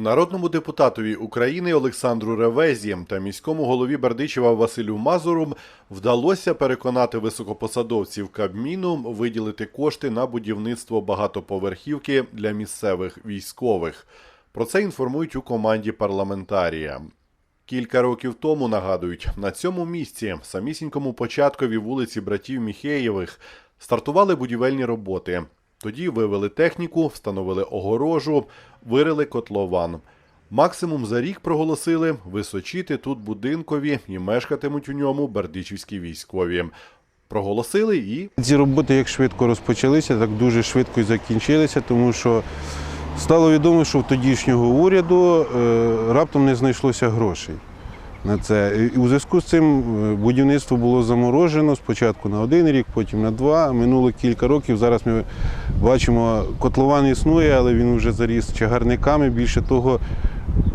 Народному депутатові України Олександру Ревезі та міському голові Бердичева Василю Мазуру вдалося переконати високопосадовців Кабміну виділити кошти на будівництво багатоповерхівки для місцевих військових. Про це інформують у команді парламентарія. Кілька років тому нагадують, на цьому місці, самісінькому початкові вулиці братів Міхеєвих, стартували будівельні роботи. Тоді вивели техніку, встановили огорожу, вирили котлован. Максимум за рік проголосили височити тут будинкові і мешкатимуть у ньому бердичівські військові. Проголосили і Ці роботи як швидко розпочалися, так дуже швидко і закінчилися, тому що стало відомо, що в тодішнього уряду е, раптом не знайшлося грошей на це. І у зв'язку з цим е, будівництво було заморожено спочатку на один рік, потім на два. Минуло кілька років. Зараз ми бачимо, котлован існує, але він вже заріс чагарниками. Більше того,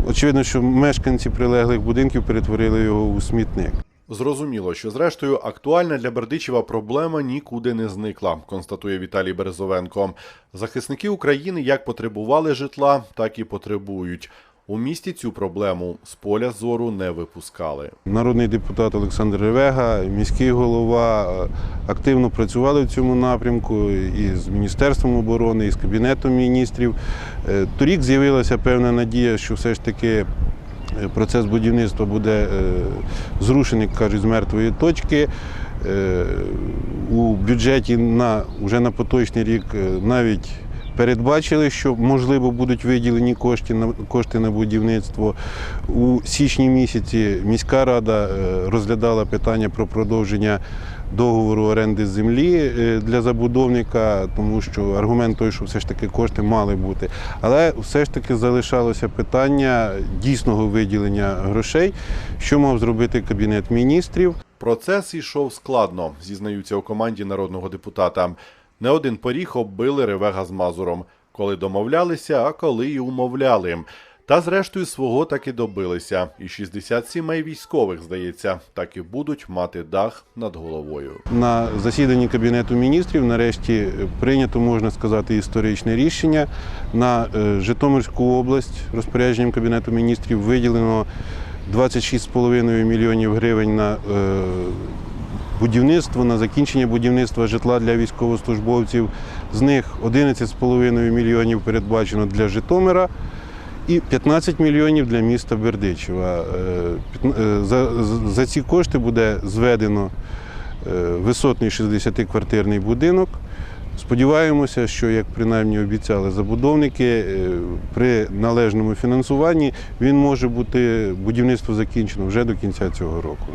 очевидно, що мешканці прилеглих будинків перетворили його у смітник. Зрозуміло, що зрештою актуальна для Бердичева проблема нікуди не зникла, констатує Віталій Березовенко. Захисники України як потребували житла, так і потребують. У місті цю проблему з поля зору не випускали. Народний депутат Олександр Ревега, міський голова е, активно працювали в цьому напрямку і з Міністерством оборони, і з Кабінетом міністрів. Е, Торік з'явилася певна надія, що все ж таки е, процес будівництва буде зрушений, як кажуть, з мертвої точки. У бюджеті на вже на поточний рік навіть передбачили, що можливо будуть виділені кошти на кошти на будівництво. У січні місяці міська рада е, розглядала питання про продовження договору оренди землі е, для забудовника, тому що аргумент той, що все ж таки кошти мали бути. Але все ж таки залишалося питання дійсного виділення грошей, що мав зробити кабінет міністрів. Процес йшов складно, зізнаються у команді народного депутата. Не один поріг оббили Ревега з Мазуром, коли домовлялися, а коли й умовляли. Та зрештою свого так і добилися. І 60 сімей військових, здається, так і будуть мати дах над головою. На засіданні Кабінету міністрів нарешті прийнято, можна сказати, історичне рішення. На е, Житомирську область розпорядженням Кабінету міністрів виділено 26,5 мільйонів гривень на е, будівництво, на закінчення будівництва житла для військовослужбовців. З них 11,5 мільйонів передбачено для Житомира. І 15 мільйонів для міста Бердичева. Е, е, За, ці кошти буде зведено е, висотний 60-квартирний будинок. Сподіваємося, що, як принаймні обіцяли забудовники, при належному фінансуванні він може бути будівництво закінчено вже до кінця цього року.